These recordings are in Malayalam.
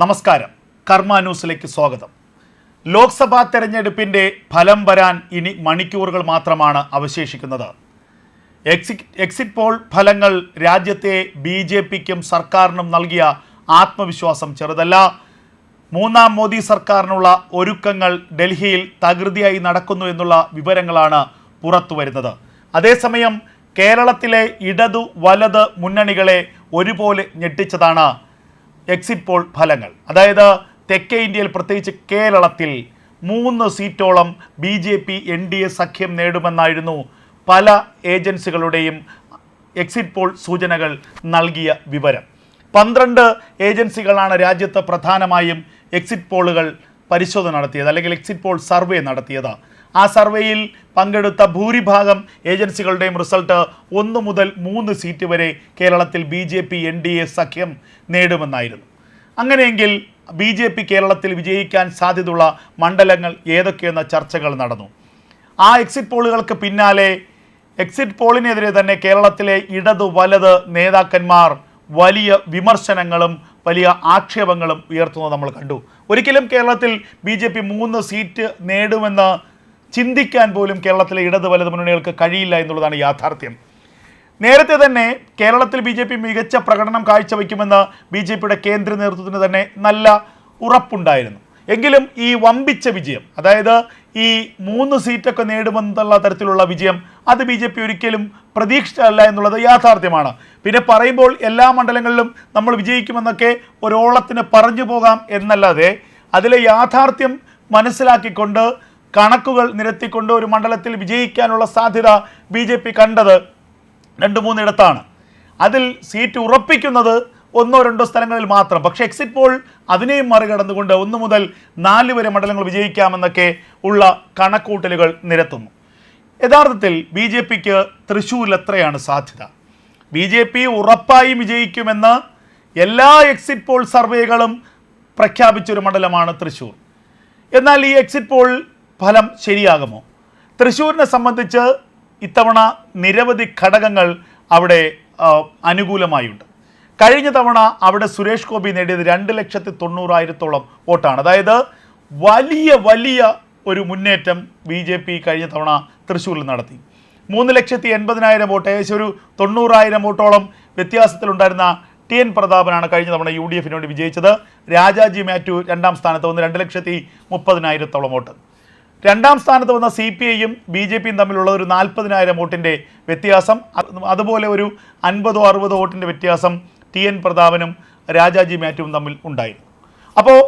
നമസ്കാരം. കർമ്മ ന്യൂസിലേക്ക് സ്വാഗതം. ലോക്സഭാ തെരഞ്ഞെടുപ്പിന്റെ ഫലം വരാൻ ഇനി മണിക്കൂറുകൾ മാത്രമാണ് അവശേഷിക്കുന്നത്. എക്സിറ്റ് പോൾ ഫലങ്ങൾ രാജ്യത്തെ ബി ജെ പിക്കും സർക്കാരിനും നൽകിയ ആത്മവിശ്വാസം ചെറുതല്ല. മൂന്നാം മോദി സർക്കാരിനുള്ള ഒരുക്കങ്ങൾ ഡൽഹിയിൽ തകൃതിയായി നടക്കുന്നു എന്നുള്ള വിവരങ്ങളാണ് പുറത്തു വരുന്നത്. അതേസമയം കേരളത്തിലെ ഇടതു വലത് മുന്നണികളെ ഒരുപോലെ ഞെട്ടിച്ചതാണ് എക്സിറ്റ് പോൾ ഫലങ്ങൾ. അതായത് തെക്കേ ഇന്ത്യയിൽ പ്രത്യേകിച്ച് കേരളത്തിൽ മൂന്ന് സീറ്റോളം B J P N D A സഖ്യം നേടുമെന്നായിരുന്നു പല ഏജൻസികളുടെയും എക്സിറ്റ് പോൾ സൂചനകൾ നൽകിയ വിവരം. പന്ത്രണ്ട് ഏജൻസികളാണ് രാജ്യത്ത് പ്രധാനമായും എക്സിറ്റ് പോളുകൾ പരിശോധന നടത്തിയത് അല്ലെങ്കിൽ എക്സിറ്റ് പോൾ സർവേ നടത്തിയത്. ആ സർവേയിൽ പങ്കെടുത്ത ഭൂരിഭാഗം ഏജൻസികളുടെയും റിസൾട്ട് ഒന്ന് മുതൽ മൂന്ന് സീറ്റ് വരെ കേരളത്തിൽ B J P N D A സഖ്യം നേടുമെന്നായിരുന്നു. അങ്ങനെയെങ്കിൽ ബി ജെ പി കേരളത്തിൽ വിജയിക്കാൻ സാധ്യതയുള്ള മണ്ഡലങ്ങൾ ഏതൊക്കെയെന്ന ചർച്ചകൾ നടന്നു. ആ എക്സിറ്റ് പോളുകൾക്ക് പിന്നാലെ എക്സിറ്റ് പോളിനെതിരെ തന്നെ കേരളത്തിലെ ഇടതു വലത് നേതാക്കന്മാർ വലിയ വിമർശനങ്ങളും വലിയ ആക്ഷേപങ്ങളും ഉയർത്തുന്നത് നമ്മൾ കണ്ടു. ഒരിക്കലും കേരളത്തിൽ ബി മൂന്ന് സീറ്റ് നേടുമെന്ന് ചിന്തിക്കാൻ പോലും കേരളത്തിലെ ഇടത് വലത് മുന്നണികൾക്ക് കഴിയില്ല എന്നുള്ളതാണ് യാഥാർത്ഥ്യം. നേരത്തെ തന്നെ കേരളത്തിൽ ബി ജെ പി മികച്ച പ്രകടനം കാഴ്ചവെക്കുമെന്ന് ബി ജെ പിയുടെ കേന്ദ്ര നേതൃത്വത്തിന് തന്നെ നല്ല ഉറപ്പുണ്ടായിരുന്നു. എങ്കിലും ഈ വമ്പിച്ച വിജയം അതായത് ഈ മൂന്ന് സീറ്റൊക്കെ നേടുമെന്നുള്ള തരത്തിലുള്ള വിജയം അത് ബി ജെ പി ഒരിക്കലും പ്രതീക്ഷിച്ചല്ല എന്നുള്ളത് യാഥാർത്ഥ്യമാണ്. പിന്നെ പറയുമ്പോൾ എല്ലാ മണ്ഡലങ്ങളിലും നമ്മൾ വിജയിക്കുമെന്നൊക്കെ ഒരോളത്തിന് പറഞ്ഞു പോകാം എന്നല്ലാതെ അതിലെ യാഥാർത്ഥ്യം മനസ്സിലാക്കിക്കൊണ്ട് കണക്കുകൾ നിരത്തിക്കൊണ്ട് ഒരു മണ്ഡലത്തിൽ വിജയിക്കാനുള്ള സാധ്യത ബി ജെ പി കണ്ടത് രണ്ട് മൂന്നിടത്താണ് അതിൽ സീറ്റ് ഉറപ്പിക്കുന്നത് ഒന്നോ രണ്ടോ സ്ഥലങ്ങളിൽ മാത്രം. പക്ഷേ എക്സിറ്റ് പോൾ അതിനെയും മറികടന്നുകൊണ്ട് ഒന്ന് മുതൽ നാല് വരെ മണ്ഡലങ്ങൾ വിജയിക്കാമെന്നൊക്കെ ഉള്ള കണക്കൂട്ടലുകൾ നിരത്തുന്നു. യഥാർത്ഥത്തിൽ ബി ജെ പിക്ക് തൃശ്ശൂരിൽ എത്രയാണ് സാധ്യത? ബി ജെ പി ഉറപ്പായും വിജയിക്കുമെന്ന് എല്ലാ എക്സിറ്റ് പോൾ സർവേകളും പ്രഖ്യാപിച്ചൊരു മണ്ഡലമാണ് തൃശ്ശൂർ. എന്നാൽ ഈ എക്സിറ്റ് പോൾ ഫലം ശരിയാകുമോ? തൃശ്ശൂരിനെ സംബന്ധിച്ച് ഇത്തവണ നിരവധി ഘടകങ്ങൾ അവിടെ അനുകൂലമായുണ്ട്. കഴിഞ്ഞ തവണ അവിടെ സുരേഷ് ഗോപി നേടിയത് രണ്ട് ലക്ഷത്തി തൊണ്ണൂറായിരത്തോളം വോട്ടാണ്. അതായത് വലിയ വലിയ ഒരു മുന്നേറ്റം ബി ജെ പി കഴിഞ്ഞ തവണ തൃശ്ശൂരിൽ നടത്തി. മൂന്ന് ലക്ഷത്തി എൺപതിനായിരം വോട്ട് ഏകദേശം ഒരു തൊണ്ണൂറായിരം വോട്ടോളം വ്യത്യാസത്തിലുണ്ടായിരുന്ന ടി എൻ പ്രതാപനാണ് കഴിഞ്ഞ തവണ യു ഡി എഫിനോട് വിജയിച്ചത്. രാജാജി മാത്യു രണ്ടാം സ്ഥാനത്ത് വന്ന് രണ്ട് ലക്ഷത്തി മുപ്പതിനായിരത്തോളം വോട്ട്. രണ്ടാം സ്ഥാനത്ത് വന്ന സി പി ഐയും ബി ജെ പിയും തമ്മിലുള്ള ഒരു നാൽപ്പതിനായിരം വോട്ടിന്റെ വ്യത്യാസം. അതുപോലെ ഒരു അൻപതോ അറുപതോ വോട്ടിന്റെ വ്യത്യാസം ടി എൻ പ്രതാപനും രാജാജി മാറ്റുവും തമ്മിൽ ഉണ്ടായിരുന്നു. അപ്പോൾ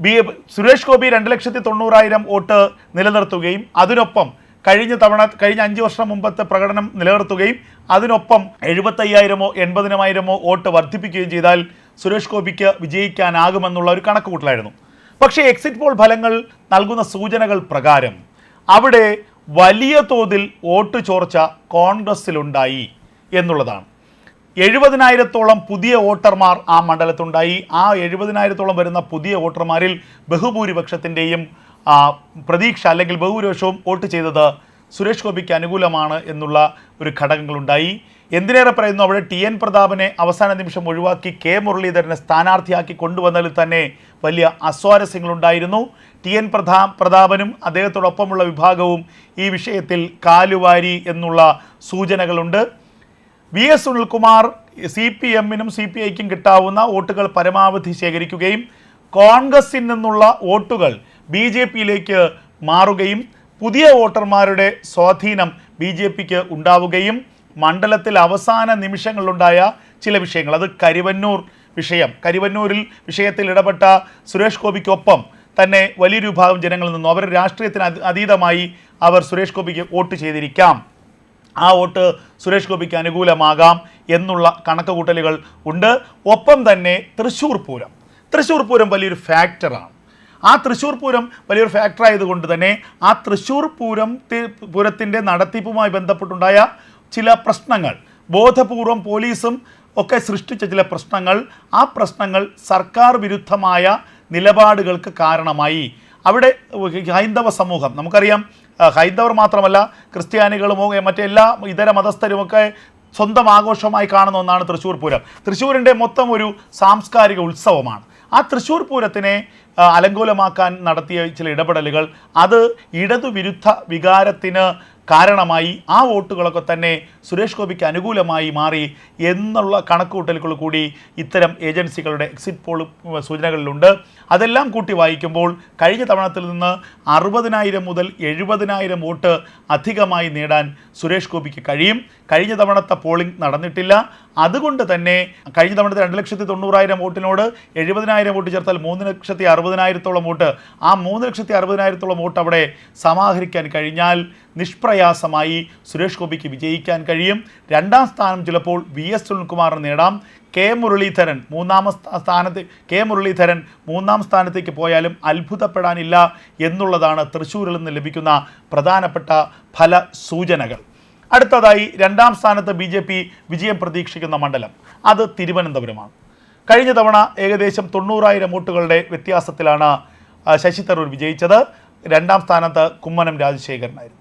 ബി സുരേഷ് ഗോപി രണ്ട് ലക്ഷത്തി തൊണ്ണൂറായിരം വോട്ട് നിലനിർത്തുകയും അതിനൊപ്പം കഴിഞ്ഞ തവണ കഴിഞ്ഞ അഞ്ച് വർഷം മുമ്പത്തെ പ്രകടനം നിലനിർത്തുകയും അതിനൊപ്പം എഴുപത്തയ്യായിരമോ എൺപതിനായിരമോ വോട്ട് വർദ്ധിപ്പിക്കുകയും ചെയ്താൽ സുരേഷ് ഗോപിക്ക് വിജയിക്കാനാകുമെന്നുള്ള ഒരു കണക്കുകൂട്ടലായിരുന്നു. പക്ഷേ എക്സിറ്റ് പോൾ ഫലങ്ങൾ നൽകുന്ന സൂചനകൾ പ്രകാരം അവിടെ വലിയ തോതിൽ വോട്ട് ചോർച്ച കോൺഗ്രസ്സിലുണ്ടായി എന്നുള്ളതാണ്. എഴുപതിനായിരത്തോളം പുതിയ വോട്ടർമാർ ആ മണ്ഡലത്തുണ്ടായി. ആ എഴുപതിനായിരത്തോളം വരുന്ന പുതിയ വോട്ടർമാരിൽ ബഹുഭൂരിപക്ഷത്തിന്റെയും പ്രതീക്ഷ അല്ലെങ്കിൽ ബഹുഭൂരിപക്ഷവും വോട്ട് ചെയ്തത് സുരേഷ് ഗോപിക്ക് അനുകൂലമാണ് എന്നുള്ള ഒരു ഘടകങ്ങളുണ്ടായി. എന്തിനേറെ പറയുന്നു? അവിടെ ടി എൻ പ്രതാപനെ അവസാന നിമിഷം ഒഴിവാക്കി കെ മുരളീധരനെ സ്ഥാനാർത്ഥിയാക്കി കൊണ്ടുവന്നതിൽ തന്നെ വലിയ അസ്വാരസ്യങ്ങളുണ്ടായിരുന്നു. ടി എൻ പ്രധാ പ്രതാപനും അദ്ദേഹത്തോടൊപ്പമുള്ള വിഭാഗവും ഈ വിഷയത്തിൽ കാലുവാരി എന്നുള്ള സൂചനകളുണ്ട്. V S Sunilkumar C P എമ്മിനും സി പി ഐക്കും കിട്ടാവുന്ന വോട്ടുകൾ പരമാവധി ശേഖരിക്കുകയും കോൺഗ്രസിൽ നിന്നുള്ള വോട്ടുകൾ ബി ജെ പിയിലേക്ക് മാറുകയും പുതിയ വോട്ടർമാരുടെ സ്വാധീനം ബി ജെ പിക്ക് ഉണ്ടാവുകയും മണ്ഡലത്തിൽ അവസാന നിമിഷങ്ങളിലുണ്ടായ ചില വിഷയങ്ങൾ. അത് കരിവന്നൂർ വിഷയം. കരിവന്നൂരിൽ വിഷയത്തിൽ ഇടപെട്ട സുരേഷ് ഗോപിക്കൊപ്പം തന്നെ വലിയൊരു വിഭാഗം ജനങ്ങളിൽ നിന്നും അവരുടെ രാഷ്ട്രീയത്തിന് അതി- അതീതമായി അവർ സുരേഷ് ഗോപിക്ക് വോട്ട് ചെയ്തിരിക്കാം. ആ വോട്ട് സുരേഷ് ഗോപിക്ക് അനുകൂലമാകാം എന്നുള്ള കണക്കുകൂട്ടലുകൾ ഉണ്ട്. ഒപ്പം തന്നെ തൃശ്ശൂർ പൂരം. തൃശ്ശൂർ പൂരം വലിയൊരു ഫാക്ടറാണ്. ആ തൃശ്ശൂർ പൂരം വലിയൊരു ഫാക്ടറായതുകൊണ്ട് തന്നെ ആ തൃശ്ശൂർ പൂരം പൂരത്തിന്റെ നടത്തിപ്പുമായി ബന്ധപ്പെട്ടുണ്ടായ ചില പ്രശ്നങ്ങൾ. ബോധപൂർവം പോലീസും ഒക്കെ സൃഷ്ടിച്ച ചില പ്രശ്നങ്ങൾ. ആ പ്രശ്നങ്ങൾ സർക്കാർ വിരുദ്ധമായ നിലപാടുകൾക്ക് കാരണമായി. അവിടെ ഹൈന്ദവ സമൂഹം നമുക്കറിയാം ഹൈന്ദവർ മാത്രമല്ല ക്രിസ്ത്യാനികളുമോ മറ്റെല്ലാ ഇതര മതസ്ഥരുമൊക്കെ സ്വന്തം ആഘോഷമായി കാണുന്ന ഒന്നാണ് തൃശ്ശൂർ പൂരം. തൃശ്ശൂരിന്റെ മൊത്തം ഒരു സാംസ്കാരിക ഉത്സവമാണ്. ആ തൃശ്ശൂർ പൂരത്തിനെ അലങ്കോലമാക്കാൻ നടത്തിയ ചില ഇടപെടലുകൾ അത് ഇടതുവിരുദ്ധ വികാരത്തിന് കാരണമായി ആ വോട്ടുകളൊക്കെ തന്നെ സുരേഷ് ഗോപിക്ക് അനുകൂലമായി മാറി എന്നുള്ള കണക്കുകൂട്ടലുകൾ കൂടി ഇത്തരം ഏജൻസികളുടെ എക്സിറ്റ് പോൾ സൂചനകളിലുണ്ട്. അതെല്ലാം കൂട്ടി വായിക്കുമ്പോൾ കഴിഞ്ഞ തവണത്തിൽ നിന്ന് അറുപതിനായിരം മുതൽ എഴുപതിനായിരം വോട്ട് അധികമായി നേടാൻ സുരേഷ് ഗോപിക്ക് കഴിയും. കഴിഞ്ഞ തവണത്തെ പോളിംഗ് നടന്നിട്ടില്ല. അതുകൊണ്ട് തന്നെ കഴിഞ്ഞ തവണത്തെ രണ്ട് ലക്ഷത്തി തൊണ്ണൂറായിരം വോട്ടിനോട് എഴുപതിനായിരം വോട്ട് ചേർത്താൽ മൂന്ന് ലക്ഷത്തി അറുപതിനായിരത്തോളം വോട്ട്. ആ മൂന്ന് ലക്ഷത്തി അറുപതിനായിരത്തോളം വോട്ട് അവിടെ സമാഹരിക്കാൻ കഴിഞ്ഞാൽ നിഷ്പ്രയാസമായി സുരേഷ് ഗോപിക്ക് വിജയിക്കാൻ കഴിയും. രണ്ടാം സ്ഥാനം ചിലപ്പോൾ വി എസ് സുനിൽകുമാറിന് നേടാം. കെ മുരളീധരൻ മൂന്നാം സ്ഥാ- സ്ഥാനത്ത് കെ മുരളീധരൻ മൂന്നാം സ്ഥാനത്തേക്ക് പോയാലും അത്ഭുതപ്പെടാനില്ല എന്നുള്ളതാണ് തൃശ്ശൂരിൽ നിന്ന് ലഭിക്കുന്ന പ്രധാനപ്പെട്ട ഫല സൂചനകൾ അടുത്തതായി രണ്ടാം സ്ഥാനത്ത് ബി വിജയം പ്രതീക്ഷിക്കുന്ന മണ്ഡലം. അത് തിരുവനന്തപുരമാണ്. കഴിഞ്ഞ തവണ ഏകദേശം തൊണ്ണൂറായിരം വോട്ടുകളുടെ വ്യത്യാസത്തിലാണ് ശശി തരൂർ വിജയിച്ചത്. രണ്ടാം സ്ഥാനത്ത് കുമ്മനം രാജശേഖരനായിരുന്നു.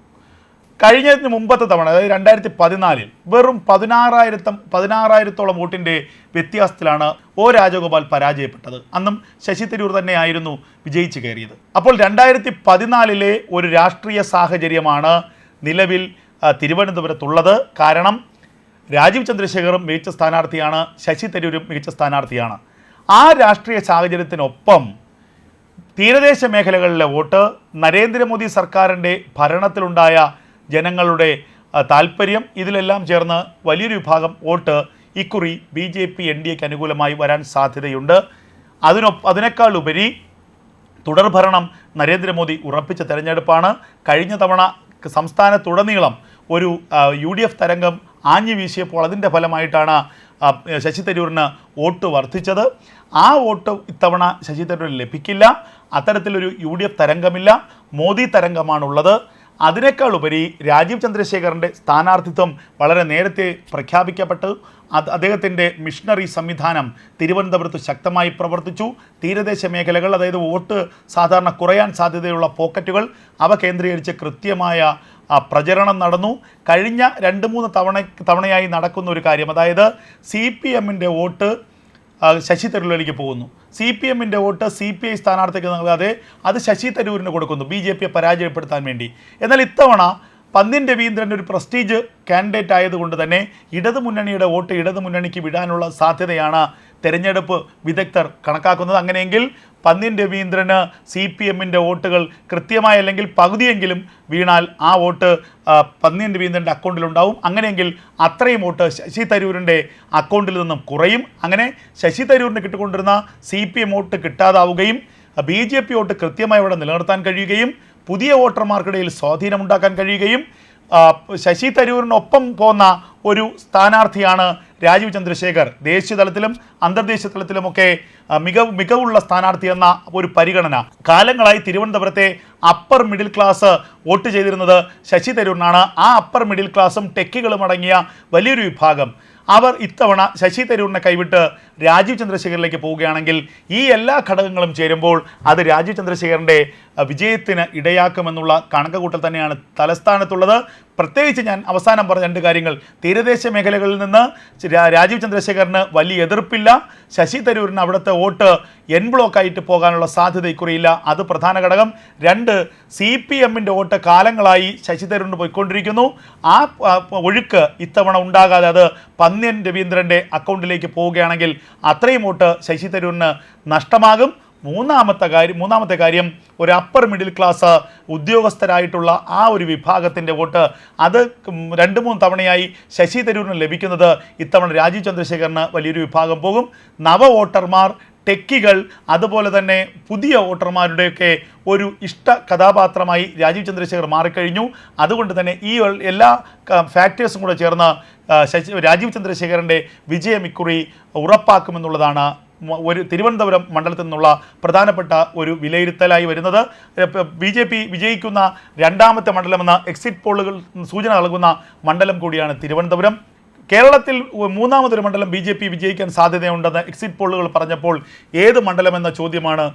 കഴിഞ്ഞതിന് മുമ്പത്തെ തവണ അതായത് രണ്ടായിരത്തി പതിനാലിൽ വെറും പതിനാറായിരത്തം പതിനാറായിരത്തോളം വോട്ടിന്റെ വ്യത്യാസത്തിലാണ് ഒ രാജഗോപാൽ പരാജയപ്പെട്ടത്. അന്നും ശശി തരൂർ തന്നെയായിരുന്നു വിജയിച്ചു കയറിയത്. അപ്പോൾ രണ്ടായിരത്തി പതിനാലിലെ ഒരു രാഷ്ട്രീയ സാഹചര്യമാണ് നിലവിൽ തിരുവനന്തപുരത്തുള്ളത്. കാരണം രാജീവ് ചന്ദ്രശേഖറും മികച്ച സ്ഥാനാർത്ഥിയാണ്. ശശി തരൂരും മികച്ച സ്ഥാനാർത്ഥിയാണ്. ആ രാഷ്ട്രീയ സാഹചര്യത്തിനൊപ്പം തീരദേശ മേഖലകളിലെ വോട്ട് നരേന്ദ്രമോദി സർക്കാരിന്റെ ഭരണത്തിലുണ്ടായ ജനങ്ങളുടെ താല്പര്യം ഇതിലെല്ലാം ചേർന്ന് വലിയൊരു വിഭാഗം വോട്ട് ഇക്കുറി B J P N D എക്ക് അനുകൂലമായി വരാൻ സാധ്യതയുണ്ട്. അതിനൊപ്പം അതിനേക്കാൾ ഉപരി തുടർഭരണം നരേന്ദ്രമോദി ഉറപ്പിച്ച തെരഞ്ഞെടുപ്പാണ്. കഴിഞ്ഞ തവണ സംസ്ഥാനത്തുടനീളം ഒരു യു ഡി എഫ് തരംഗം ആഞ്ഞു വീശിയപ്പോൾ അതിന്റെ ഫലമായിട്ടാണ് ശശി തരൂരിന് വോട്ട് വർദ്ധിച്ചത്. ആ വോട്ട് ഇത്തവണ ശശി തരൂരിന് ലഭിക്കില്ല. അത്തരത്തിലൊരു യു ഡി എഫ് തരംഗമില്ല. മോദി തരംഗമാണുള്ളത്. അതിനേക്കാൾ ഉപരി രാജീവ് ചന്ദ്രശേഖറിന്റെ സ്ഥാനാർത്ഥിത്വം വളരെ നേരത്തെ പ്രഖ്യാപിക്കപ്പെട്ടു. അത് അദ്ദേഹത്തിന്റെ മിഷണറി സംവിധാനം തിരുവനന്തപുരത്ത് ശക്തമായി പ്രവർത്തിച്ചു. തീരദേശ മേഖലകൾ അതായത് വോട്ട് സാധാരണ കുറയാൻ സാധ്യതയുള്ള പോക്കറ്റുകൾ അവ കേന്ദ്രീകരിച്ച് കൃത്യമായ പ്രചരണം നടന്നു. കഴിഞ്ഞ രണ്ട് മൂന്ന് തവണ തവണയായി നടക്കുന്ന ഒരു കാര്യം. അതായത് സി പി എമ്മിന്റെ വോട്ട് ശശി തരൂരിലേക്ക് പോകുന്നു. സി പി എമ്മിന്റെ വോട്ട് സി പി ഐ സ്ഥാനാർത്ഥിക്ക് നൽകാതെ അത് ശശി തരൂരിന് കൊടുക്കുന്നു ബി ജെ പിയെ പരാജയപ്പെടുത്താൻ വേണ്ടി. എന്നാൽ ഇത്തവണ പന്നിൻ രവീന്ദ്രൻ ഒരു പ്രസ്റ്റീജ് കാൻഡിഡേറ്റ് ആയതുകൊണ്ട് തന്നെ ഇടതുമുന്നണിയുടെ വോട്ട് ഇടതുമുന്നണിക്ക് വിടാനുള്ള സാധ്യതയാണ് തെരഞ്ഞെടുപ്പ് വിദഗ്ധർ കണക്കാക്കുന്നത് അങ്ങനെയെങ്കിൽ പന്നിൻ രവീന്ദ്രന് സി പി എമ്മിന്റെ വോട്ടുകൾ കൃത്യമായി അല്ലെങ്കിൽ പകുതിയെങ്കിലും വീണാൽ ആ വോട്ട് പന്നിൻ രവീന്ദ്രന്റെ അക്കൗണ്ടിലുണ്ടാവും. അങ്ങനെയെങ്കിൽ അത്രയും വോട്ട് ശശി തരൂരിന്റെ അക്കൗണ്ടിൽ നിന്നും കുറയും. അങ്ങനെ ശശി തരൂരിന് കിട്ടിക്കൊണ്ടിരുന്ന സി പി എം വോട്ട് കിട്ടാതാവുകയും ബി ജെ പി വോട്ട് കൃത്യമായി ഇവിടെ നിലനിർത്താൻ കഴിയുകയും പുതിയ വോട്ടർമാർക്കിടയിൽ സ്വാധീനമുണ്ടാക്കാൻ കഴിയുകയും ശശി തരൂരിനൊപ്പം പോന്ന ഒരു സ്ഥാനാർത്ഥിയാണ് രാജീവ് ചന്ദ്രശേഖർ. ദേശീയ തലത്തിലും അന്തർദേശീയ തലത്തിലുമൊക്കെ മികവ് മികവുള്ള സ്ഥാനാർത്ഥി എന്ന ഒരു പരിഗണന. കാലങ്ങളായി തിരുവനന്തപുരത്തെ അപ്പർ മിഡിൽ ക്ലാസ് വോട്ട് ചെയ്തിരുന്നത് ശശി തരൂരിനാണ്. ആ അപ്പർ മിഡിൽ ക്ലാസും ടെക്കികളും അടങ്ങിയ വലിയൊരു വിഭാഗം. അവർ ഇത്തവണ ശശി തരൂരിനെ കൈവിട്ട് രാജീവ് ചന്ദ്രശേഖരിലേക്ക് പോവുകയാണെങ്കിൽ ഈ എല്ലാ ഘടകങ്ങളും ചേരുമ്പോൾ അത് രാജീവ് ചന്ദ്രശേഖറിന്റെ അഹ്, വിജയത്തിന് ഇടയാക്കുമെന്നുള്ള കണക്കുകൂട്ടൽ തന്നെയാണ് തലസ്ഥാനത്തുള്ളത്. പ്രത്യേകിച്ച് ഞാൻ അവസാനം പറഞ്ഞ രണ്ട് കാര്യങ്ങൾ. തീരദേശ മേഖലകളിൽ നിന്ന് രാജീവ് ചന്ദ്രശേഖറിന് വലിയ എതിർപ്പില്ല. ശശി തരൂരിന് അവിടുത്തെ വോട്ട് എൻ ബ്ലോക്കായിട്ട് പോകാനുള്ള സാധ്യത ഇക്കുറിയില്ല. അത് പ്രധാന ഘടകം. രണ്ട് സി പി എമ്മിന്റെ വോട്ട് കാലങ്ങളായി ശശി തരൂരിന് പോയിക്കൊണ്ടിരിക്കുന്നു. ആ ഒഴുക്ക് ഇത്തവണ ഉണ്ടാകാതെ അത് പന്ന്യൻ രവീന്ദ്രന്റെ അക്കൗണ്ടിലേക്ക് പോവുകയാണെങ്കിൽ അത്രയും വോട്ട് ശശി തരൂരിന് നഷ്ടമാകും. മൂന്നാമത്തെ കാര്യം മൂന്നാമത്തെ കാര്യം ഒരു അപ്പർ മിഡിൽ ക്ലാസ് ഉദ്യോഗസ്ഥരായിട്ടുള്ള ആ ഒരു വിഭാഗത്തിന്റെ വോട്ട്. അത് രണ്ട് മൂന്ന് തവണയായി ശശി തരൂരിന് ലഭിക്കുന്നത് ഇത്തവണ രാജീവ് ചന്ദ്രശേഖറിന് വലിയൊരു വിഭാഗം പോകും. നവ വോട്ടർമാർ ടെക്കികൾ അതുപോലെ തന്നെ പുതിയ വോട്ടർമാരുടെയൊക്കെ ഒരു ഇഷ്ട കഥാപാത്രമായി രാജീവ് ചന്ദ്രശേഖർ മാറിക്കഴിഞ്ഞു. അതുകൊണ്ട് തന്നെ ഈ എല്ലാ ഫാക്ടേഴ്സും കൂടെ ചേർന്ന് ശശി രാജീവ് ചന്ദ്രശേഖരന്റെ വിജയം ഇക്കുറി ഉറപ്പാക്കുമെന്നുള്ളതാണ് ഒരു തിരുവനന്തപുരം മണ്ഡലത്തിൽ നിന്നുള്ള പ്രധാനപ്പെട്ട ഒരു വിലയിരുത്തലായി വരുന്നത്. ബി ജെ പി വിജയിക്കുന്ന രണ്ടാമത്തെ മണ്ഡലമെന്ന എക്സിറ്റ് പോളുകൾ സൂചന നൽകുന്ന മണ്ഡലം കൂടിയാണ് തിരുവനന്തപുരം. കേരളത്തിൽ മൂന്നാമതൊരു മണ്ഡലം ബി ജെ പി വിജയിക്കാൻ സാധ്യതയുണ്ടെന്ന് എക്സിറ്റ് പോളുകൾ പറഞ്ഞപ്പോൾ ഏത് മണ്ഡലമെന്ന ചോദ്യമാണ്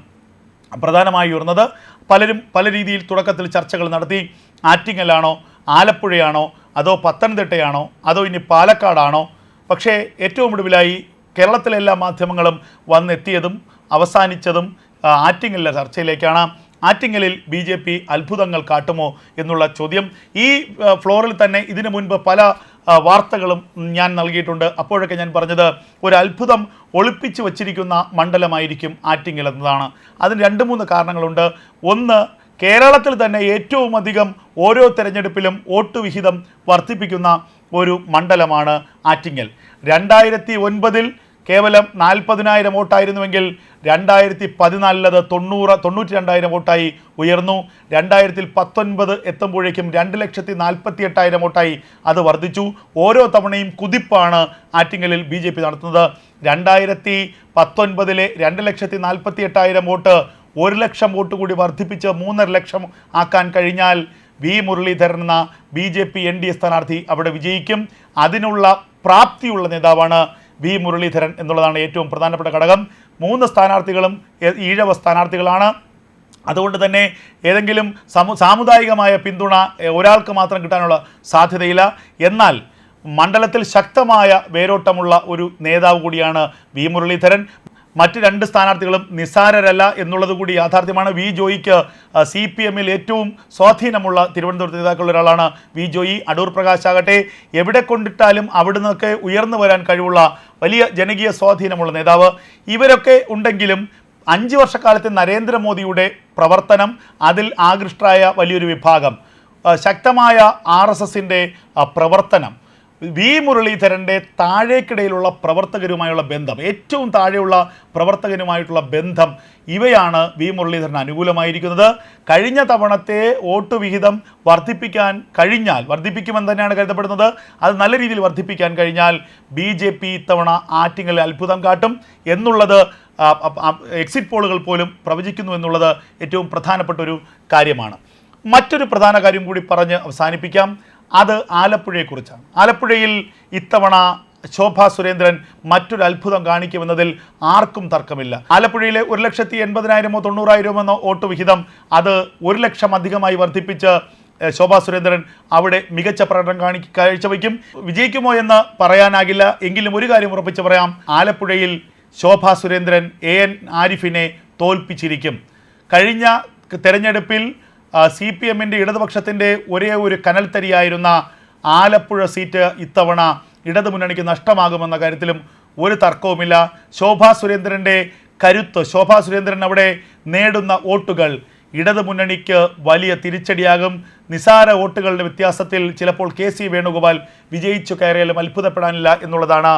പ്രധാനമായി ഉയർന്നത്. പലരും പല രീതിയിൽ തുടക്കത്തിൽ ചർച്ചകൾ നടത്തി. ആറ്റിങ്ങലാണോ ആലപ്പുഴയാണോ അതോ പത്തനംതിട്ടയാണോ അതോ ഇനി പാലക്കാടാണോ? പക്ഷേ ഏറ്റവും ഒടുവിലായി കേരളത്തിലെ എല്ലാ മാധ്യമങ്ങളും വന്നെത്തിയതും അവസാനിച്ചതും ആറ്റിങ്ങലിലെ ചർച്ചയിലേക്കാണ്. ആറ്റിങ്ങലിൽ ബി ജെ പി അത്ഭുതങ്ങൾ കാട്ടുമോ എന്നുള്ള ചോദ്യം. ഈ ഫ്ലോറിൽ തന്നെ ഇതിനു മുൻപ് പല വാർത്തകളും ഞാൻ നൽകിയിട്ടുണ്ട്. അപ്പോഴൊക്കെ ഞാൻ പറഞ്ഞത് ഒരു അത്ഭുതം ഒളിപ്പിച്ചു വച്ചിരിക്കുന്ന മണ്ഡലമായിരിക്കും ആറ്റിങ്ങൽ എന്നതാണ്. അതിന് രണ്ട് മൂന്ന് കാരണങ്ങളുണ്ട്. ഒന്ന് കേരളത്തിൽ തന്നെ ഏറ്റവും അധികം ഓരോ തെരഞ്ഞെടുപ്പിലും വോട്ട് വിഹിതം വർദ്ധിപ്പിക്കുന്ന ഒരു മണ്ഡലമാണ് ആറ്റിങ്ങൽ. രണ്ടായിരത്തി ഒൻപതിൽ കേവലം നാൽപ്പതിനായിരം വോട്ടായിരുന്നുവെങ്കിൽ രണ്ടായിരത്തി പതിനാലിലത് തൊണ്ണൂറ് തൊണ്ണൂറ്റി രണ്ടായിരം വോട്ടായി ഉയർന്നു. രണ്ടായിരത്തി പത്തൊൻപത് എത്തുമ്പോഴേക്കും രണ്ട് ലക്ഷത്തി നാൽപ്പത്തി എട്ടായിരം വോട്ടായി അത് വർദ്ധിച്ചു. ഓരോ തവണയും കുതിപ്പാണ് ആറ്റിങ്ങലിൽ ബി ജെ പി നടത്തുന്നത്. രണ്ടായിരത്തി പത്തൊൻപതിലെ രണ്ട് ലക്ഷത്തി നാൽപ്പത്തി എട്ടായിരം വോട്ട് ഒരു ലക്ഷം വോട്ട് കൂടി വർദ്ധിപ്പിച്ച് മൂന്നര ലക്ഷം ആക്കാൻ കഴിഞ്ഞാൽ വി മുരളീധരൻ എന്ന B J P N D A സ്ഥാനാർത്ഥി അവിടെ വിജയിക്കും. അതിനുള്ള പ്രാപ്തിയുള്ള നേതാവാണ് വി മുരളീധരൻ എന്നുള്ളതാണ് ഏറ്റവും പ്രധാനപ്പെട്ട ഘടകം. മൂന്ന് സ്ഥാനാർത്ഥികളും ഈഴവ സ്ഥാനാർത്ഥികളാണ്. അതുകൊണ്ട് തന്നെ ഏതെങ്കിലും സമു സാമുദായികമായ പിന്തുണ ഒരാൾക്ക് മാത്രം കിട്ടാനുള്ള സാധ്യതയില്ല. എന്നാൽ മണ്ഡലത്തിൽ ശക്തമായ വേരോട്ടമുള്ള ഒരു നേതാവ് കൂടിയാണ് വി മുരളീധരൻ. മറ്റ് രണ്ട് സ്ഥാനാർത്ഥികളും നിസ്സാരരല്ല എന്നുള്ളത് കൂടി യാഥാർത്ഥ്യമാണ്. വി ജോയിക്ക് സി പി എമ്മിൽ ഏറ്റവും സ്വാധീനമുള്ള തിരുവനന്തപുരത്ത് നേതാക്കളിൽ ഒരാളാണ് വി ജോയി. അടൂർ പ്രകാശ് ആകട്ടെ എവിടെ കൊണ്ടിട്ടാലും അവിടെ നിന്നൊക്കെ ഉയർന്നു വരാൻ കഴിവുള്ള വലിയ ജനകീയ സ്വാധീനമുള്ള നേതാവ്. ഇവരൊക്കെ ഉണ്ടെങ്കിലും അഞ്ച് വർഷക്കാലത്തെ നരേന്ദ്രമോദിയുടെ പ്രവർത്തനം അതിൽ ആകൃഷ്ടരായ വലിയൊരു വിഭാഗം. ശക്തമായ ആർ പ്രവർത്തനം. വി മുരളീധരന്റെ താഴേക്കിടയിലുള്ള പ്രവർത്തകരുമായുള്ള ബന്ധം ഏറ്റവും താഴെയുള്ള പ്രവർത്തകനുമായിട്ടുള്ള ബന്ധം ഇവയാണ് വി മുരളീധരൻ അനുകൂലമായിരിക്കുന്നത്. കഴിഞ്ഞ തവണത്തെ വോട്ട് വിഹിതം വർദ്ധിപ്പിക്കാൻ കഴിഞ്ഞാൽ വർദ്ധിപ്പിക്കുമെന്ന് തന്നെയാണ് കരുതപ്പെടുന്നത്. അത് നല്ല രീതിയിൽ വർദ്ധിപ്പിക്കാൻ കഴിഞ്ഞാൽ ബി ജെ പി ഇത്തവണ ആറ്റിങ്ങളിൽ അത്ഭുതം കാട്ടും എന്നുള്ളത് എക്സിറ്റ് പോളുകൾ പോലും പ്രവചിക്കുന്നു എന്നുള്ളത് ഏറ്റവും പ്രധാനപ്പെട്ട ഒരു കാര്യമാണ്. മറ്റൊരു പ്രധാന കാര്യം കൂടി പറഞ്ഞ് അവസാനിപ്പിക്കാം. അത് ആലപ്പുഴയെക്കുറിച്ചാണ്. ആലപ്പുഴയിൽ ഇത്തവണ ശോഭാ സുരേന്ദ്രൻ മറ്റൊരു അത്ഭുതം കാണിക്കുമെന്നതിൽ ആർക്കും തർക്കമില്ല. ആലപ്പുഴയിലെ ഒരു ലക്ഷത്തി എൺപതിനായിരമോ തൊണ്ണൂറായിരമോ എന്ന വോട്ട് വിഹിതം അത് ഒരു ലക്ഷം അധികമായി വർദ്ധിപ്പിച്ച് ശോഭാ സുരേന്ദ്രൻ അവിടെ മികച്ച പ്രകടനം കാണി കാഴ്ചവെക്കും. വിജയിക്കുമോ എന്ന് പറയാനാകില്ല. എങ്കിലും ഒരു കാര്യം ഉറപ്പിച്ച് പറയാം. ആലപ്പുഴയിൽ ശോഭാ സുരേന്ദ്രൻ എ എൻ ആരിഫിനെ തോൽപ്പിച്ചിരിക്കും. കഴിഞ്ഞ തെരഞ്ഞെടുപ്പിൽ സി പി എമ്മിന്റെ ഇടതുപക്ഷത്തിന്റെ ഒരേ ഒരു കനൽത്തരിയായിരുന്ന ആലപ്പുഴ സീറ്റ് ഇത്തവണ ഇടതുമുന്നണിക്ക് നഷ്ടമാകുമെന്ന കാര്യത്തിലും ഒരു തർക്കവുമില്ല. ശോഭാ സുരേന്ദ്രന്റെ കരുത്ത് ശോഭാ സുരേന്ദ്രൻ അവിടെ നേടുന്ന വോട്ടുകൾ ഇടതു മുന്നണിക്ക് വലിയ തിരിച്ചടിയാകും. നിസാര വോട്ടുകളുടെ വ്യത്യാസത്തിൽ ചിലപ്പോൾ കെ സി വേണുഗോപാൽ വിജയിച്ചു കയറിയാലും അത്ഭുതപ്പെടാനില്ല എന്നുള്ളതാണ്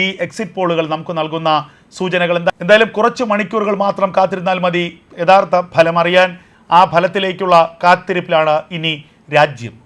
ഈ എക്സിറ്റ് പോളുകൾ നമുക്ക് നൽകുന്ന സൂചനകൾ. എന്താ എന്തായാലും കുറച്ച് മണിക്കൂറുകൾ മാത്രം കാത്തിരുന്നാൽ മതി. യഥാർത്ഥ ഫലം അറിയാൻ ആ ഫലത്തിലേക്കുള്ള കാത്തിരിപ്പിലാണ് ഇനി രാജ്യം.